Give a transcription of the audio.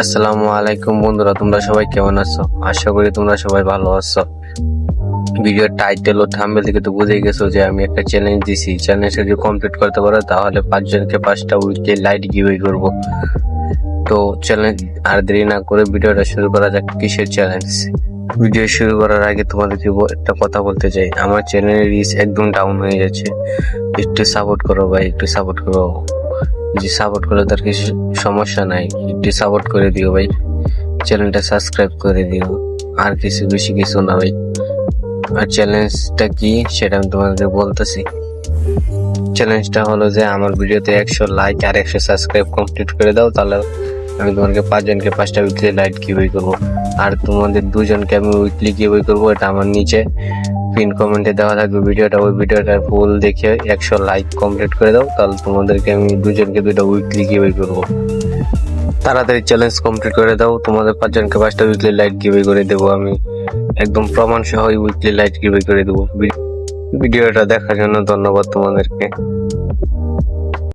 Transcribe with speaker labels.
Speaker 1: আসসালামু আলাইকুম বন্ধুরা, তোমরা সবাই কেমন আছো? আশা করি তোমরা সবাই ভালো আছো। ভিডিওর টাইটেল ও থাম্বেল থেকে তো বুঝে গেছো যে আমি একটা চ্যালেঞ্জ দিছি। চ্যালেঞ্জটা যদি কমপ্লিট করতে পারো, তাহলে পাঁচজনকে পাঁচটা উইকলি লাইট গিভওয়ে করব। তো চ্যালেঞ্জ আর দেরি না করে ভিডিওটা শুরু করা যাক, কিসের চ্যালেঞ্জ ভিডিও শুরু করার আগে তোমাদেরকে ব- একটা কথা বলতে চাই। আমার চ্যানেলের রিচ একদম ডাউন হয়ে যাচ্ছে একটু সাপোর্ট করো ভাই, একটু সাপোর্ট করো। যে সাপোর্ট করলে তার কিছু সমস্যা নাই, একটু সাপোর্ট করে দিও ভাই। চ্যানেলটা সাবস্ক্রাইব করে দিও। আর কিছু, বেশি কিছু না ভাই। আর চ্যালেঞ্জটা কি সেটা আমি তোমাদের বলতেছি। চ্যালেঞ্জটা হলো যে আমার ভিডিওতে একশো লাইক আর একশো সাবস্ক্রাইব কমপ্লিট করে দাও, তাহলে আমি তোমাকে পাঁচজনকে পাঁচটা উইকলি লাইট গিভওয়ে করব। আর তোমাদের দুজনকে আমি উইকলি গিভওয়ে করব, এটা আমার নিচে। পিন কমেন্টে দেওয়া থাকবে ভিডিওটা। ওই ভিডিওটা ফুল দেখে একশো লাইক কমপ্লিট করে দাও, তাহলে তোমাদেরকে আমি দুজনকে দুইটা উইকলি গিভওয়ে করব। তাড়াতাড়ি চ্যালেঞ্জ কমপ্লিট করে দাও, তোমাদের পাঁচজনকে পাঁচটা উইকলি লাইট গিভওয়ে করে দেবো আমি। একদম প্রমাণ সহ উইকলি লাইট গিভওয়ে করে দেবো। ভিডিওটা দেখার জন্য ধন্যবাদ তোমাদেরকে।